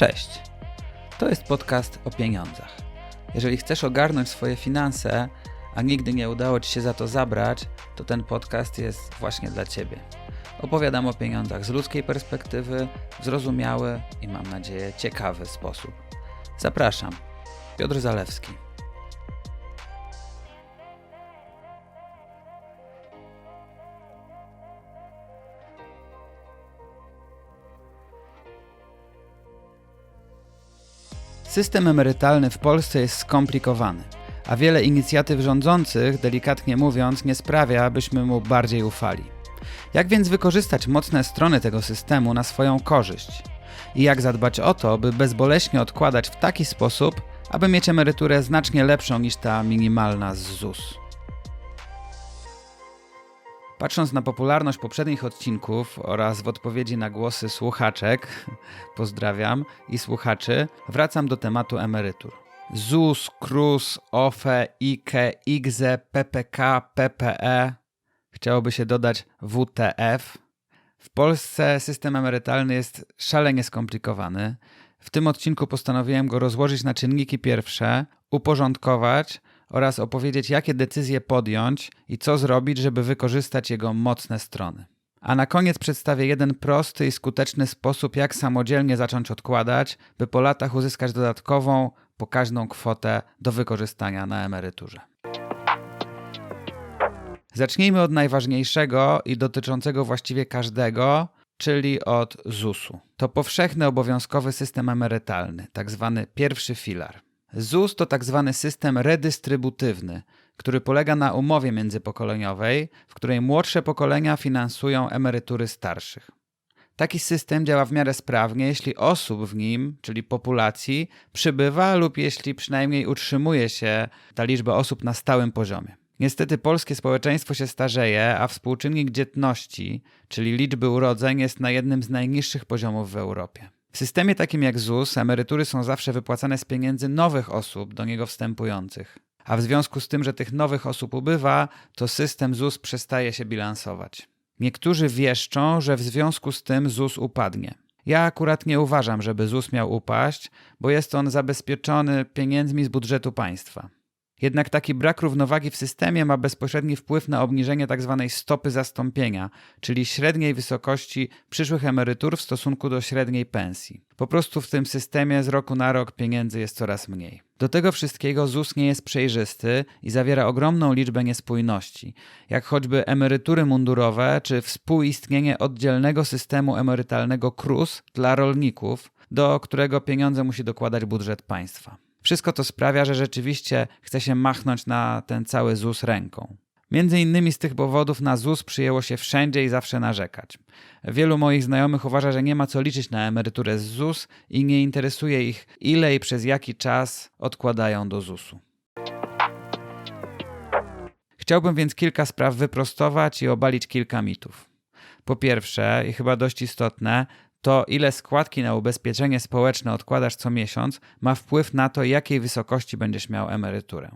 Cześć. To jest podcast o pieniądzach. Jeżeli chcesz ogarnąć swoje finanse, a nigdy nie udało Ci się za to zabrać, to ten podcast jest właśnie dla Ciebie. Opowiadam o pieniądzach z ludzkiej perspektywy, w zrozumiały i mam nadzieję ciekawy sposób. Zapraszam. Piotr Zalewski. System emerytalny w Polsce jest skomplikowany, a wiele inicjatyw rządzących, delikatnie mówiąc, nie sprawia, abyśmy mu bardziej ufali. Jak więc wykorzystać mocne strony tego systemu na swoją korzyść? I jak zadbać o to, by bezboleśnie odkładać w taki sposób, aby mieć emeryturę znacznie lepszą niż ta minimalna z ZUS? Patrząc na popularność poprzednich odcinków oraz w odpowiedzi na głosy słuchaczek, pozdrawiam, i słuchaczy, wracam do tematu emerytur. ZUS, KRUS, OFE, IKE, IGZE, PPK, PPE, chciałoby się dodać WTF. W Polsce system emerytalny jest szalenie skomplikowany. W tym odcinku postanowiłem go rozłożyć na czynniki pierwsze, uporządkować oraz opowiedzieć, jakie decyzje podjąć i co zrobić, żeby wykorzystać jego mocne strony. A na koniec przedstawię jeden prosty i skuteczny sposób, jak samodzielnie zacząć odkładać, by po latach uzyskać dodatkową, pokaźną kwotę do wykorzystania na emeryturze. Zacznijmy od najważniejszego i dotyczącego właściwie każdego, czyli od ZUS-u. To powszechny obowiązkowy system emerytalny, tak zwany pierwszy filar. ZUS to tak zwany system redystrybutywny, który polega na umowie międzypokoleniowej, w której młodsze pokolenia finansują emerytury starszych. Taki system działa w miarę sprawnie, jeśli osób w nim, czyli populacji, przybywa lub jeśli przynajmniej utrzymuje się ta liczba osób na stałym poziomie. Niestety polskie społeczeństwo się starzeje, a współczynnik dzietności, czyli liczby urodzeń, jest na jednym z najniższych poziomów w Europie. W systemie takim jak ZUS emerytury są zawsze wypłacane z pieniędzy nowych osób do niego wstępujących. A w związku z tym, że tych nowych osób ubywa, to system ZUS przestaje się bilansować. Niektórzy wieszczą, że w związku z tym ZUS upadnie. Ja akurat nie uważam, żeby ZUS miał upaść, bo jest on zabezpieczony pieniędzmi z budżetu państwa. Jednak taki brak równowagi w systemie ma bezpośredni wpływ na obniżenie tzw. Tak stopy zastąpienia, czyli średniej wysokości przyszłych emerytur w stosunku do średniej pensji. Po prostu w tym systemie z roku na rok pieniędzy jest coraz mniej. Do tego wszystkiego ZUS nie jest przejrzysty i zawiera ogromną liczbę niespójności, jak choćby emerytury mundurowe czy współistnienie oddzielnego systemu emerytalnego KRUS dla rolników, do którego pieniądze musi dokładać budżet państwa. Wszystko to sprawia, że rzeczywiście chce się machnąć na ten cały ZUS ręką. Między innymi z tych powodów na ZUS przyjęło się wszędzie i zawsze narzekać. Wielu moich znajomych uważa, że nie ma co liczyć na emeryturę z ZUS i nie interesuje ich, ile i przez jaki czas odkładają do ZUS-u. Chciałbym więc kilka spraw wyprostować i obalić kilka mitów. Po pierwsze, i chyba dość istotne, to ile składki na ubezpieczenie społeczne odkładasz co miesiąc, ma wpływ na to, jakiej wysokości będziesz miał emeryturę.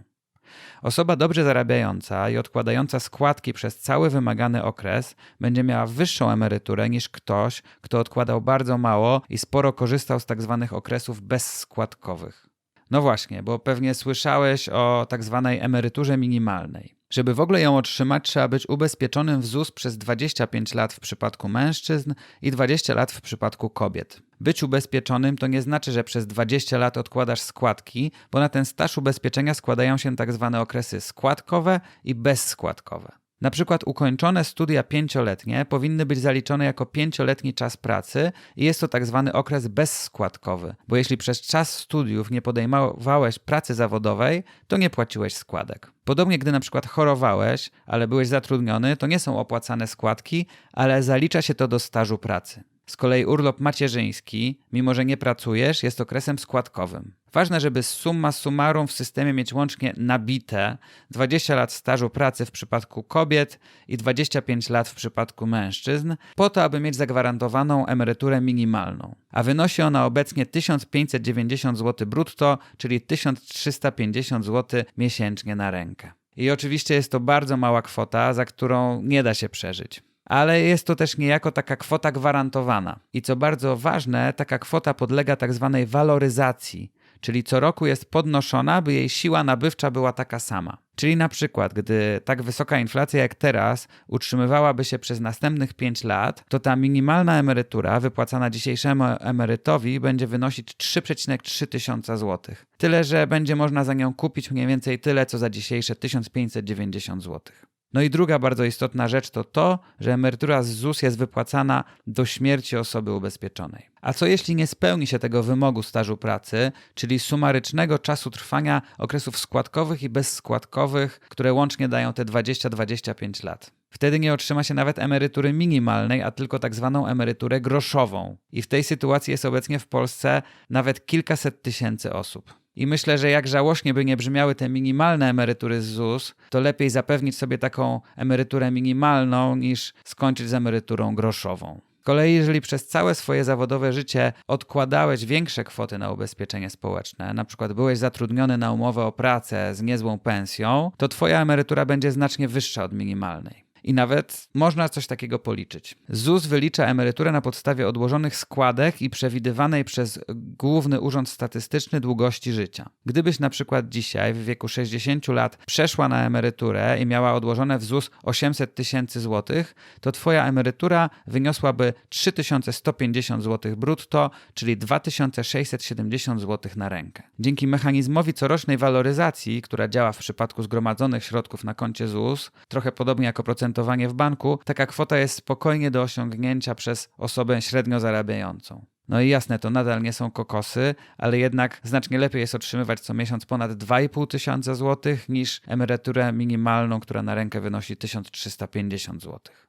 Osoba dobrze zarabiająca i odkładająca składki przez cały wymagany okres będzie miała wyższą emeryturę niż ktoś, kto odkładał bardzo mało i sporo korzystał z tzw. Tak okresów bezskładkowych. No właśnie, bo pewnie słyszałeś o tzw. Tak emeryturze minimalnej. Żeby w ogóle ją otrzymać, trzeba być ubezpieczonym w ZUS przez 25 lat w przypadku mężczyzn i 20 lat w przypadku kobiet. Być ubezpieczonym to nie znaczy, że przez 20 lat odkładasz składki, bo na ten staż ubezpieczenia składają się tak zwane okresy składkowe i bezskładkowe. Na przykład ukończone studia pięcioletnie powinny być zaliczone jako pięcioletni czas pracy i jest to tak zwany okres bezskładkowy, bo jeśli przez czas studiów nie podejmowałeś pracy zawodowej, to nie płaciłeś składek. Podobnie, gdy na przykład chorowałeś, ale byłeś zatrudniony, to nie są opłacane składki, ale zalicza się to do stażu pracy. Z kolei urlop macierzyński, mimo że nie pracujesz, jest okresem składkowym. Ważne, żeby summa summarum w systemie mieć łącznie nabite 20 lat stażu pracy w przypadku kobiet i 25 lat w przypadku mężczyzn, po to, aby mieć zagwarantowaną emeryturę minimalną. A wynosi ona obecnie 1590 zł brutto, czyli 1350 zł miesięcznie na rękę. I oczywiście jest to bardzo mała kwota, za którą nie da się przeżyć. Ale jest to też niejako taka kwota gwarantowana. I co bardzo ważne, taka kwota podlega tak zwanej waloryzacji, czyli co roku jest podnoszona, by jej siła nabywcza była taka sama. Czyli na przykład, gdy tak wysoka inflacja jak teraz utrzymywałaby się przez następnych 5 lat, to ta minimalna emerytura wypłacana dzisiejszemu emerytowi będzie wynosić 3,3 tysiąca złotych. Tyle, że będzie można za nią kupić mniej więcej tyle, co za dzisiejsze 1590 złotych. No i druga bardzo istotna rzecz to to, że emerytura z ZUS jest wypłacana do śmierci osoby ubezpieczonej. A co jeśli nie spełni się tego wymogu stażu pracy, czyli sumarycznego czasu trwania okresów składkowych i bezskładkowych, które łącznie dają te 20-25 lat? Wtedy nie otrzyma się nawet emerytury minimalnej, a tylko tak zwaną emeryturę groszową. I w tej sytuacji jest obecnie w Polsce nawet kilkaset tysięcy osób. I myślę, że jak żałośnie by nie brzmiały te minimalne emerytury z ZUS, to lepiej zapewnić sobie taką emeryturę minimalną niż skończyć z emeryturą groszową. Z kolei, jeżeli przez całe swoje zawodowe życie odkładałeś większe kwoty na ubezpieczenie społeczne, na przykład byłeś zatrudniony na umowę o pracę z niezłą pensją, to twoja emerytura będzie znacznie wyższa od minimalnej i nawet można coś takiego policzyć. ZUS wylicza emeryturę na podstawie odłożonych składek i przewidywanej przez Główny Urząd Statystyczny długości życia. Gdybyś na przykład dzisiaj w wieku 60 lat przeszła na emeryturę i miała odłożone w ZUS 800 tysięcy złotych, to twoja emerytura wyniosłaby 3150 zł brutto, czyli 2670 zł na rękę. Dzięki mechanizmowi corocznej waloryzacji, która działa w przypadku zgromadzonych środków na koncie ZUS, trochę podobnie jako procent oprocentowanie w banku, taka kwota jest spokojnie do osiągnięcia przez osobę średnio zarabiającą. No i jasne, to nadal nie są kokosy, ale jednak znacznie lepiej jest otrzymywać co miesiąc ponad 2,5 tysiąca złotych niż emeryturę minimalną, która na rękę wynosi 1350 złotych.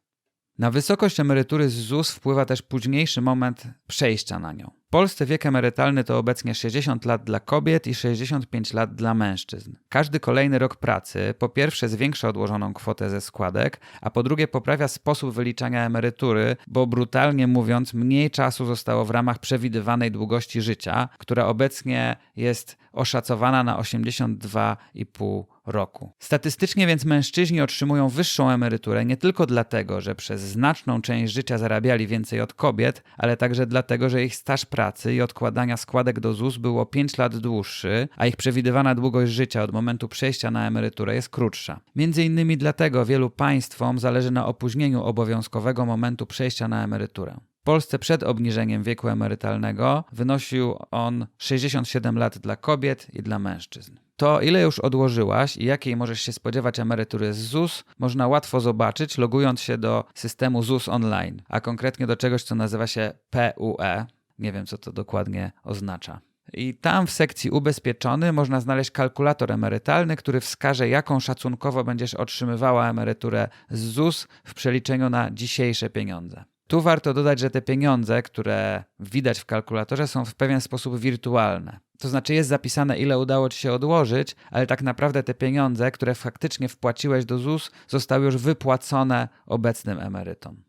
Na wysokość emerytury z ZUS wpływa też późniejszy moment przejścia na nią. Polsce wiek emerytalny to obecnie 60 lat dla kobiet i 65 lat dla mężczyzn. Każdy kolejny rok pracy po pierwsze zwiększa odłożoną kwotę ze składek, a po drugie poprawia sposób wyliczania emerytury, bo brutalnie mówiąc, mniej czasu zostało w ramach przewidywanej długości życia, która obecnie jest oszacowana na 82,5 roku. Statystycznie więc mężczyźni otrzymują wyższą emeryturę nie tylko dlatego, że przez znaczną część życia zarabiali więcej od kobiet, ale także dlatego, że ich staż pracy i odkładania składek do ZUS było 5 lat dłuższy, a ich przewidywana długość życia od momentu przejścia na emeryturę jest krótsza. Między innymi dlatego wielu państwom zależy na opóźnieniu obowiązkowego momentu przejścia na emeryturę. W Polsce przed obniżeniem wieku emerytalnego wynosił on 67 lat dla kobiet i dla mężczyzn. To, ile już odłożyłaś i jakiej możesz się spodziewać emerytury z ZUS, można łatwo zobaczyć, logując się do systemu ZUS Online, a konkretnie do czegoś, co nazywa się PUE. Nie wiem, co to dokładnie oznacza. I tam w sekcji ubezpieczony można znaleźć kalkulator emerytalny, który wskaże, jaką szacunkowo będziesz otrzymywała emeryturę z ZUS w przeliczeniu na dzisiejsze pieniądze. Tu warto dodać, że te pieniądze, które widać w kalkulatorze, są w pewien sposób wirtualne. To znaczy jest zapisane, ile udało ci się odłożyć, ale tak naprawdę te pieniądze, które faktycznie wpłaciłeś do ZUS, zostały już wypłacone obecnym emerytom.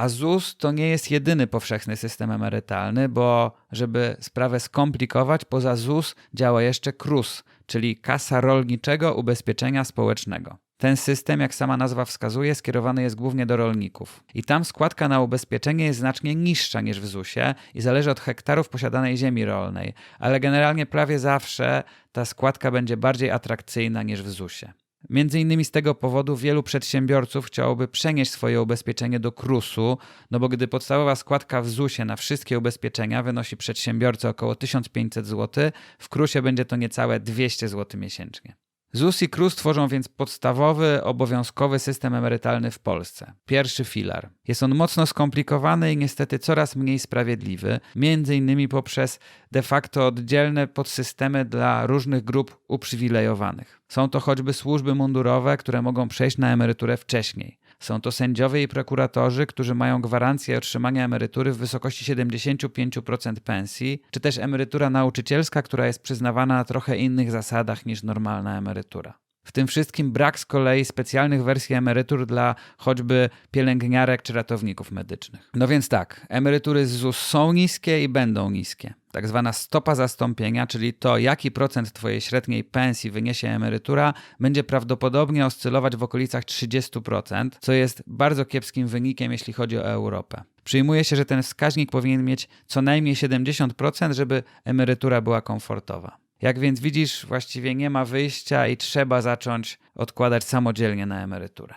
A ZUS to nie jest jedyny powszechny system emerytalny, bo żeby sprawę skomplikować, poza ZUS działa jeszcze KRUS, czyli Kasa Rolniczego Ubezpieczenia Społecznego. Ten system, jak sama nazwa wskazuje, skierowany jest głównie do rolników. I tam składka na ubezpieczenie jest znacznie niższa niż w ZUS-ie i zależy od hektarów posiadanej ziemi rolnej, ale generalnie prawie zawsze ta składka będzie bardziej atrakcyjna niż w ZUS-ie. Między innymi z tego powodu wielu przedsiębiorców chciałoby przenieść swoje ubezpieczenie do KRUS-u, no bo gdy podstawowa składka w ZUS-ie na wszystkie ubezpieczenia wynosi przedsiębiorcy około 1500 zł, w KRUS-ie będzie to niecałe 200 zł miesięcznie. ZUS i KRUS tworzą więc podstawowy, obowiązkowy system emerytalny w Polsce. Pierwszy filar. Jest on mocno skomplikowany i niestety coraz mniej sprawiedliwy, między innymi poprzez de facto oddzielne podsystemy dla różnych grup uprzywilejowanych. Są to choćby służby mundurowe, które mogą przejść na emeryturę wcześniej. Są to sędziowie i prokuratorzy, którzy mają gwarancję otrzymania emerytury w wysokości 75% pensji, czy też emerytura nauczycielska, która jest przyznawana na trochę innych zasadach niż normalna emerytura. W tym wszystkim brak z kolei specjalnych wersji emerytur dla choćby pielęgniarek czy ratowników medycznych. No więc tak, emerytury z ZUS są niskie i będą niskie. Tak zwana stopa zastąpienia, czyli to, jaki procent Twojej średniej pensji wyniesie emerytura, będzie prawdopodobnie oscylować w okolicach 30%, co jest bardzo kiepskim wynikiem, jeśli chodzi o Europę. Przyjmuje się, że ten wskaźnik powinien mieć co najmniej 70%, żeby emerytura była komfortowa. Jak więc widzisz, właściwie nie ma wyjścia i trzeba zacząć odkładać samodzielnie na emeryturę.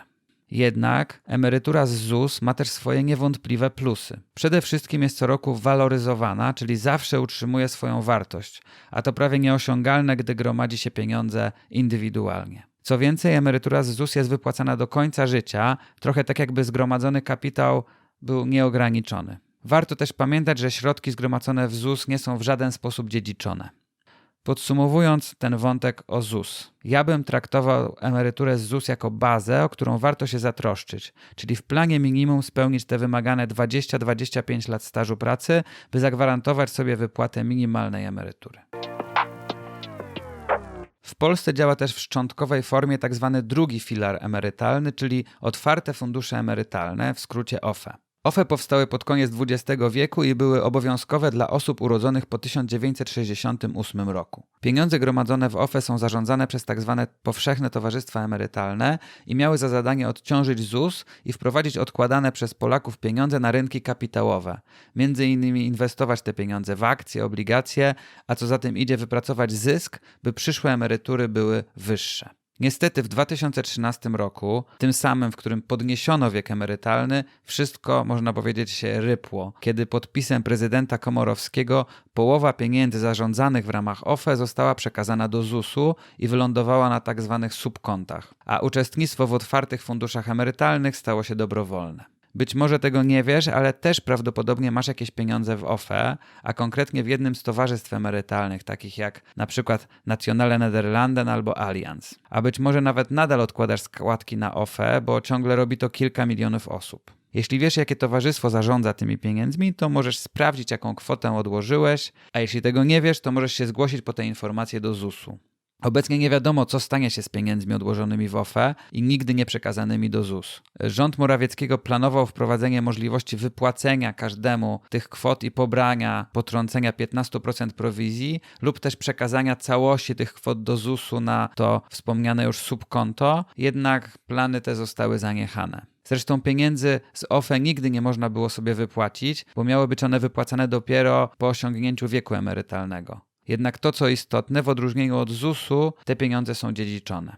Jednak emerytura z ZUS ma też swoje niewątpliwe plusy. Przede wszystkim jest co roku waloryzowana, czyli zawsze utrzymuje swoją wartość, a to prawie nieosiągalne, gdy gromadzi się pieniądze indywidualnie. Co więcej, emerytura z ZUS jest wypłacana do końca życia, trochę tak jakby zgromadzony kapitał był nieograniczony. Warto też pamiętać, że środki zgromadzone w ZUS nie są w żaden sposób dziedziczone. Podsumowując ten wątek o ZUS, ja bym traktował emeryturę z ZUS jako bazę, o którą warto się zatroszczyć, czyli w planie minimum spełnić te wymagane 20-25 lat stażu pracy, by zagwarantować sobie wypłatę minimalnej emerytury. W Polsce działa też w szczątkowej formie tzw. Tak drugi filar emerytalny, czyli otwarte fundusze emerytalne, w skrócie OFE. OFE powstały pod koniec XX wieku i były obowiązkowe dla osób urodzonych po 1968 roku. Pieniądze gromadzone w OFE są zarządzane przez tzw. Tak powszechne towarzystwa emerytalne i miały za zadanie odciążyć ZUS i wprowadzić odkładane przez Polaków pieniądze na rynki kapitałowe. Między innymi inwestować te pieniądze w akcje, obligacje, a co za tym idzie wypracować zysk, by przyszłe emerytury były wyższe. Niestety w 2013 roku, tym samym, w którym podniesiono wiek emerytalny, wszystko, można powiedzieć, się rypło, kiedy podpisem prezydenta Komorowskiego połowa pieniędzy zarządzanych w ramach OFE została przekazana do ZUS-u i wylądowała na tzw. Tak subkontach, a uczestnictwo w otwartych funduszach emerytalnych stało się dobrowolne. Być może tego nie wiesz, ale też prawdopodobnie masz jakieś pieniądze w OFE, a konkretnie w jednym z towarzystw emerytalnych, takich jak na przykład Nationale Nederlanden albo Allianz. A być może nawet nadal odkładasz składki na OFE, bo ciągle robi to kilka milionów osób. Jeśli wiesz, jakie towarzystwo zarządza tymi pieniędzmi, to możesz sprawdzić, jaką kwotę odłożyłeś, a jeśli tego nie wiesz, to możesz się zgłosić po te informacje do ZUS-u. Obecnie nie wiadomo, co stanie się z pieniędzmi odłożonymi w OFE i nigdy nie przekazanymi do ZUS. Rząd Morawieckiego planował wprowadzenie możliwości wypłacenia każdemu tych kwot i pobrania, potrącenia 15% prowizji lub też przekazania całości tych kwot do ZUS-u na to wspomniane już subkonto, jednak plany te zostały zaniechane. Zresztą pieniędzy z OFE nigdy nie można było sobie wypłacić, bo miały być one wypłacane dopiero po osiągnięciu wieku emerytalnego. Jednak to, co istotne, w odróżnieniu od ZUS-u, te pieniądze są dziedziczone.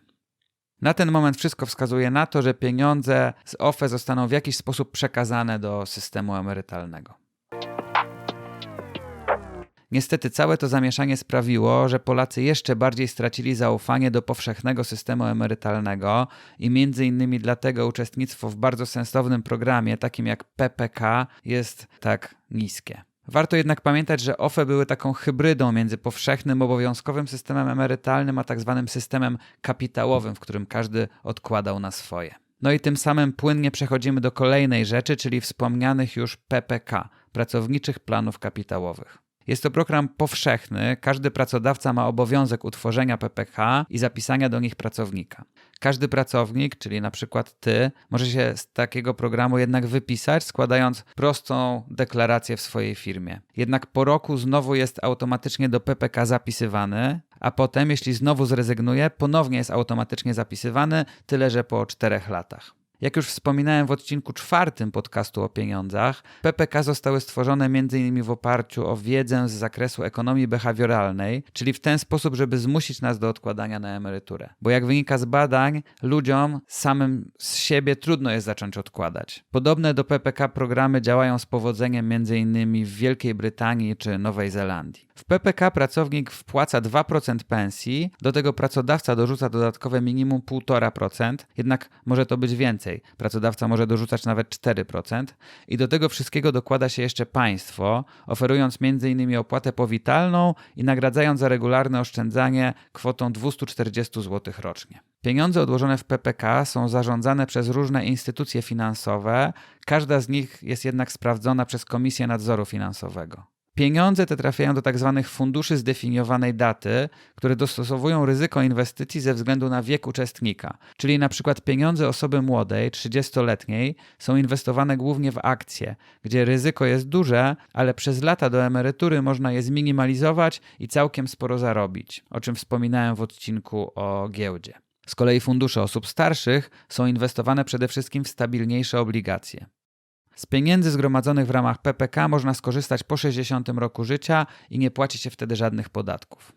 Na ten moment wszystko wskazuje na to, że pieniądze z OFE zostaną w jakiś sposób przekazane do systemu emerytalnego. Niestety całe to zamieszanie sprawiło, że Polacy jeszcze bardziej stracili zaufanie do powszechnego systemu emerytalnego i między innymi dlatego uczestnictwo w bardzo sensownym programie takim jak PPK jest tak niskie. Warto jednak pamiętać, że OFE były taką hybrydą między powszechnym, obowiązkowym systemem emerytalnym, a tak zwanym systemem kapitałowym, w którym każdy odkładał na swoje. No i tym samym płynnie przechodzimy do kolejnej rzeczy, czyli wspomnianych już PPK pracowniczych planów kapitałowych. Jest to program powszechny, każdy pracodawca ma obowiązek utworzenia PPK i zapisania do nich pracownika. Każdy pracownik, czyli na przykład ty, może się z takiego programu jednak wypisać, składając prostą deklarację w swojej firmie. Jednak po roku znowu jest automatycznie do PPK zapisywany, a potem, jeśli znowu zrezygnuje, ponownie jest automatycznie zapisywany, tyle że po czterech latach. Jak już wspominałem w odcinku czwartym podcastu o pieniądzach, PPK zostały stworzone m.in. w oparciu o wiedzę z zakresu ekonomii behawioralnej, czyli w ten sposób, żeby zmusić nas do odkładania na emeryturę. Bo jak wynika z badań, ludziom samym z siebie trudno jest zacząć odkładać. Podobne do PPK programy działają z powodzeniem m.in. w Wielkiej Brytanii czy Nowej Zelandii. W PPK pracownik wpłaca 2% pensji, do tego pracodawca dorzuca dodatkowe minimum 1,5%, jednak może to być więcej. Pracodawca może dorzucać nawet 4% i do tego wszystkiego dokłada się jeszcze państwo, oferując m.in. opłatę powitalną i nagradzając za regularne oszczędzanie kwotą 240 zł rocznie. Pieniądze odłożone w PPK są zarządzane przez różne instytucje finansowe, każda z nich jest jednak sprawdzona przez Komisję Nadzoru Finansowego. Pieniądze te trafiają do tzw. Tak funduszy zdefiniowanej daty, które dostosowują ryzyko inwestycji ze względu na wiek uczestnika. Czyli na przykład pieniądze osoby młodej, 30-letniej, są inwestowane głównie w akcje, gdzie ryzyko jest duże, ale przez lata do emerytury można je zminimalizować i całkiem sporo zarobić, o czym wspominałem w odcinku o giełdzie. Z kolei fundusze osób starszych są inwestowane przede wszystkim w stabilniejsze obligacje. Z pieniędzy zgromadzonych w ramach PPK można skorzystać po 60 roku życia i nie płaci się wtedy żadnych podatków.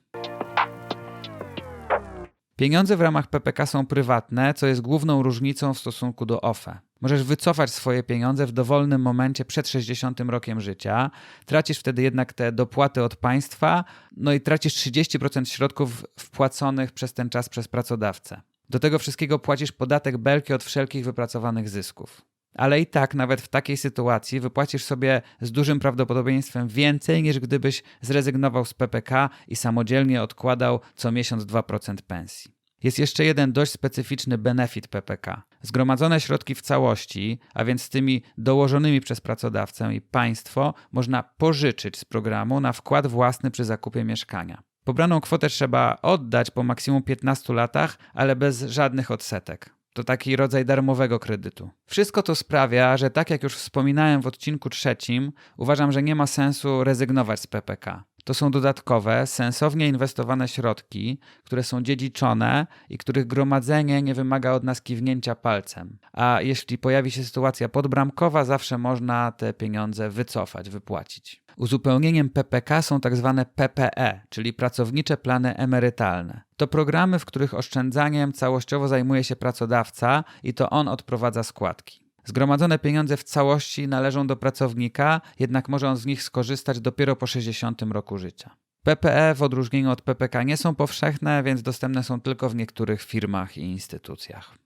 Pieniądze w ramach PPK są prywatne, co jest główną różnicą w stosunku do OFE. Możesz wycofać swoje pieniądze w dowolnym momencie przed 60 rokiem życia, tracisz wtedy jednak te dopłaty od państwa, no i tracisz 30% środków wpłaconych przez ten czas przez pracodawcę. Do tego wszystkiego płacisz podatek belki od wszelkich wypracowanych zysków ale i tak nawet w takiej sytuacji wypłacisz sobie z dużym prawdopodobieństwem więcej niż gdybyś zrezygnował z PPK i samodzielnie odkładał co miesiąc 2% pensji. Jest jeszcze jeden dość specyficzny benefit PPK. Zgromadzone środki w całości, a więc z tymi dołożonymi przez pracodawcę i państwo, można pożyczyć z programu na wkład własny przy zakupie mieszkania. Pobraną kwotę trzeba oddać po maksimum 15 latach, ale bez żadnych odsetek. To taki rodzaj darmowego kredytu. Wszystko to sprawia, że tak jak już wspominałem w odcinku trzecim, uważam, że nie ma sensu rezygnować z PPK. To są dodatkowe, sensownie inwestowane środki, które są dziedziczone i których gromadzenie nie wymaga od nas kiwnięcia palcem. A jeśli pojawi się sytuacja podbramkowa, zawsze można te pieniądze wycofać, wypłacić. Uzupełnieniem PPK są tak zwane PPE, czyli pracownicze plany emerytalne. To programy, w których oszczędzaniem całościowo zajmuje się pracodawca i to on odprowadza składki. Zgromadzone pieniądze w całości należą do pracownika, jednak może on z nich skorzystać dopiero po 60 roku życia. PPE w odróżnieniu od PPK nie są powszechne, więc dostępne są tylko w niektórych firmach i instytucjach.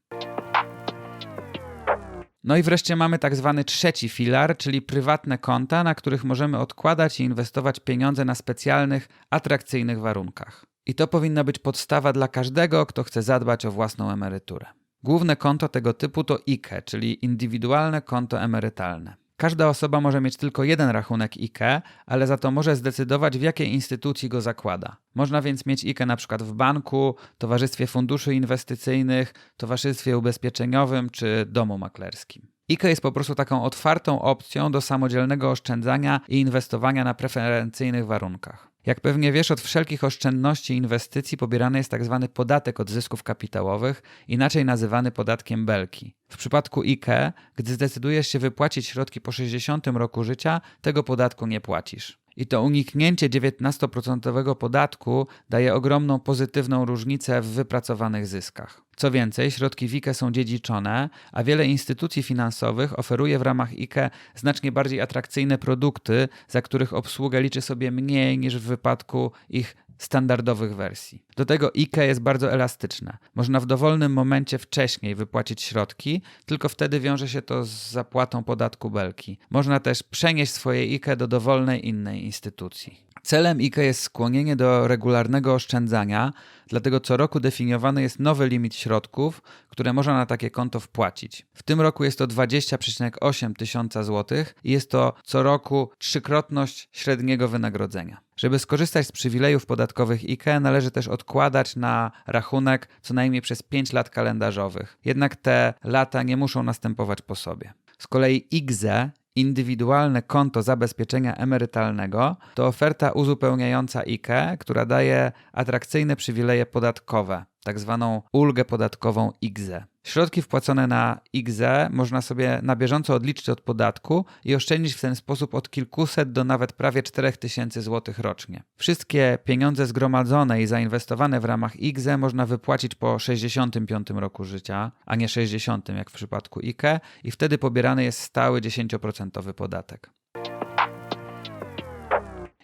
No i wreszcie mamy tak zwany trzeci filar, czyli prywatne konta, na których możemy odkładać i inwestować pieniądze na specjalnych, atrakcyjnych warunkach. I to powinna być podstawa dla każdego, kto chce zadbać o własną emeryturę. Główne konto tego typu to IKE, czyli indywidualne konto emerytalne. Każda osoba może mieć tylko jeden rachunek IKE, ale za to może zdecydować, w jakiej instytucji go zakłada. Można więc mieć IKE na przykład w banku, towarzystwie funduszy inwestycyjnych, towarzystwie ubezpieczeniowym czy domu maklerskim. IKE jest po prostu taką otwartą opcją do samodzielnego oszczędzania i inwestowania na preferencyjnych warunkach. Jak pewnie wiesz, od wszelkich oszczędności i inwestycji pobierany jest tzw. Tak podatek od zysków kapitałowych, inaczej nazywany podatkiem belki. W przypadku IKE, gdy zdecydujesz się wypłacić środki po 60 roku życia, tego podatku nie płacisz. I to uniknięcie 19% podatku daje ogromną pozytywną różnicę w wypracowanych zyskach. Co więcej, środki w IKE są dziedziczone, a wiele instytucji finansowych oferuje w ramach IKE znacznie bardziej atrakcyjne produkty, za których obsługę liczy sobie mniej niż w wypadku ich standardowych wersji. Do tego IKE jest bardzo elastyczne. Można w dowolnym momencie wcześniej wypłacić środki, tylko wtedy wiąże się to z zapłatą podatku belki. Można też przenieść swoje IKE do dowolnej innej instytucji. Celem IKE jest skłonienie do regularnego oszczędzania, dlatego co roku definiowany jest nowy limit środków, które można na takie konto wpłacić. W tym roku jest to 20,8 tysiąca złotych i jest to co roku trzykrotność średniego wynagrodzenia. Żeby skorzystać z przywilejów podatkowych IKE, należy też odkładać na rachunek co najmniej przez 5 lat kalendarzowych. Jednak te lata nie muszą następować po sobie. Z kolei IGZE Indywidualne konto zabezpieczenia emerytalnego to oferta uzupełniająca IKE, która daje atrakcyjne przywileje podatkowe, tak zwaną ulgę podatkową IGZE. Środki wpłacone na IGZE można sobie na bieżąco odliczyć od podatku i oszczędzić w ten sposób od kilkuset do nawet prawie 4000 zł rocznie. Wszystkie pieniądze zgromadzone i zainwestowane w ramach IGZE można wypłacić po 65 roku życia, a nie 60 jak w przypadku IKE i wtedy pobierany jest stały 10% podatek.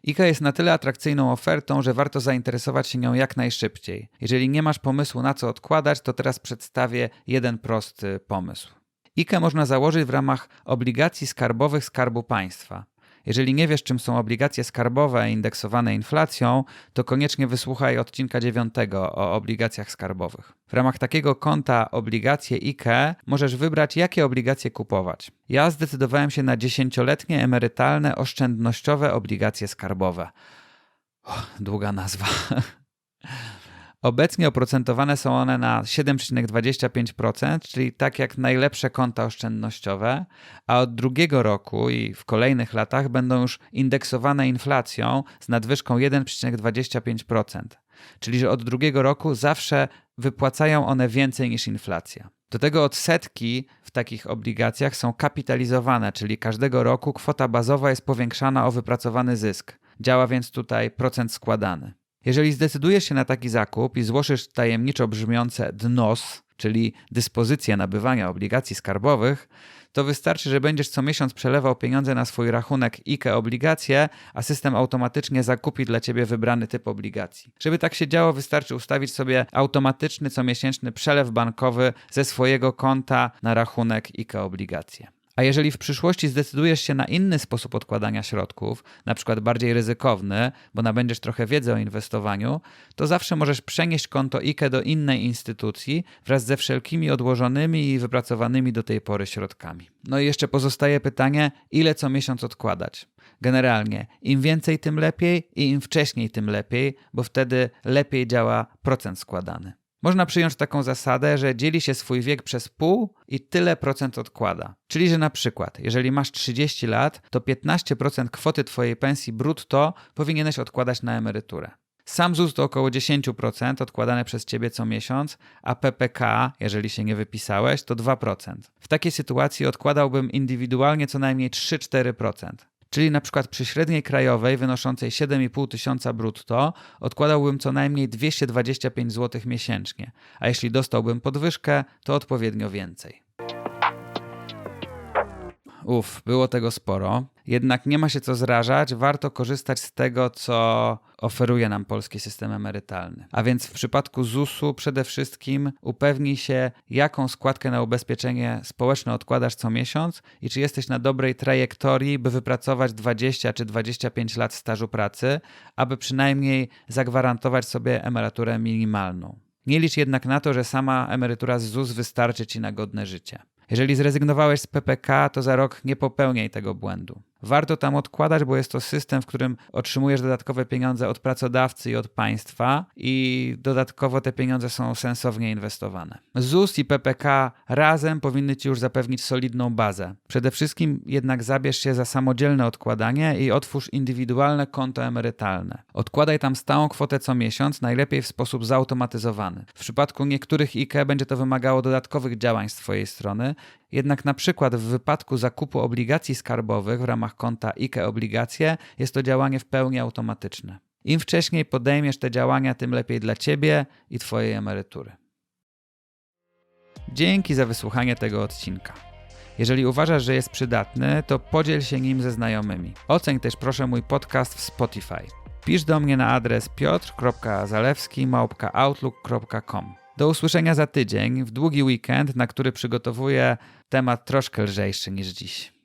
IKEA jest na tyle atrakcyjną ofertą, że warto zainteresować się nią jak najszybciej. Jeżeli nie masz pomysłu na co odkładać, to teraz przedstawię jeden prosty pomysł. IKE można założyć w ramach obligacji skarbowych Skarbu Państwa. Jeżeli nie wiesz, czym są obligacje skarbowe indeksowane inflacją, to koniecznie wysłuchaj odcinka 9 o obligacjach skarbowych. W ramach takiego konta obligacje IKE możesz wybrać, jakie obligacje kupować. Ja zdecydowałem się na dziesięcioletnie emerytalne oszczędnościowe obligacje skarbowe. Długa nazwa. Obecnie oprocentowane są one na 7,25%, czyli tak jak najlepsze konta oszczędnościowe, a od drugiego roku i w kolejnych latach będą już indeksowane inflacją z nadwyżką 1,25%. Czyli że od drugiego roku zawsze wypłacają one więcej niż inflacja. Do tego odsetki w takich obligacjach są kapitalizowane, czyli każdego roku kwota bazowa jest powiększana o wypracowany zysk. Działa więc tutaj procent składany. Jeżeli zdecydujesz się na taki zakup i złożysz tajemniczo brzmiące DNOS, czyli dyspozycję nabywania obligacji skarbowych, to wystarczy, że będziesz co miesiąc przelewał pieniądze na swój rachunek IKE obligacje, a system automatycznie zakupi dla ciebie wybrany typ obligacji. Żeby tak się działo, wystarczy ustawić sobie automatyczny comiesięczny przelew bankowy ze swojego konta na rachunek IKE obligacje. A jeżeli w przyszłości zdecydujesz się na inny sposób odkładania środków, na przykład bardziej ryzykowny, bo nabędziesz trochę wiedzy o inwestowaniu, to zawsze możesz przenieść konto IKE do innej instytucji wraz ze wszelkimi odłożonymi i wypracowanymi do tej pory środkami. No i jeszcze pozostaje pytanie, ile co miesiąc odkładać. Generalnie, im więcej, tym lepiej i im wcześniej, tym lepiej, bo wtedy lepiej działa procent składany. Można przyjąć taką zasadę, że dzieli się swój wiek przez pół i tyle procent odkłada. Czyli, że na przykład, jeżeli masz 30 lat, to 15% kwoty Twojej pensji brutto powinieneś odkładać na emeryturę. Sam ZUS to około 10% odkładane przez Ciebie co miesiąc, a PPK, jeżeli się nie wypisałeś, to 2%. W takiej sytuacji odkładałbym indywidualnie co najmniej 3-4%. Czyli na przykład przy średniej krajowej wynoszącej 7,5 tysiąca brutto odkładałbym co najmniej 225 zł miesięcznie, a jeśli dostałbym podwyżkę, to odpowiednio więcej. Uf, było tego sporo. Jednak nie ma się co zrażać, warto korzystać z tego, co oferuje nam polski system emerytalny. A więc w przypadku ZUS-u przede wszystkim upewnij się, jaką składkę na ubezpieczenie społeczne odkładasz co miesiąc i czy jesteś na dobrej trajektorii, by wypracować 20 czy 25 lat stażu pracy, aby przynajmniej zagwarantować sobie emeryturę minimalną. Nie licz jednak na to, że sama emerytura z ZUS wystarczy ci na godne życie. Jeżeli zrezygnowałeś z PPK, to za rok nie popełniaj tego błędu. Warto tam odkładać, bo jest to system, w którym otrzymujesz dodatkowe pieniądze od pracodawcy i od państwa i dodatkowo te pieniądze są sensownie inwestowane. ZUS i PPK razem powinny ci już zapewnić solidną bazę. Przede wszystkim jednak zabierz się za samodzielne odkładanie i otwórz indywidualne konto emerytalne. Odkładaj tam stałą kwotę co miesiąc, najlepiej w sposób zautomatyzowany. W przypadku niektórych IKE będzie to wymagało dodatkowych działań z twojej strony, jednak na przykład w wypadku zakupu obligacji skarbowych w ramach konta IKE Obligacje jest to działanie w pełni automatyczne. Im wcześniej podejmiesz te działania, tym lepiej dla Ciebie i Twojej emerytury. Dzięki za wysłuchanie tego odcinka. Jeżeli uważasz, że jest przydatny, to podziel się nim ze znajomymi. Oceń też proszę mój podcast w Spotify. Pisz do mnie na adres piotr.zalewski.outlook.com. Do usłyszenia za tydzień, w długi weekend, na który przygotowuję temat troszkę lżejszy niż dziś.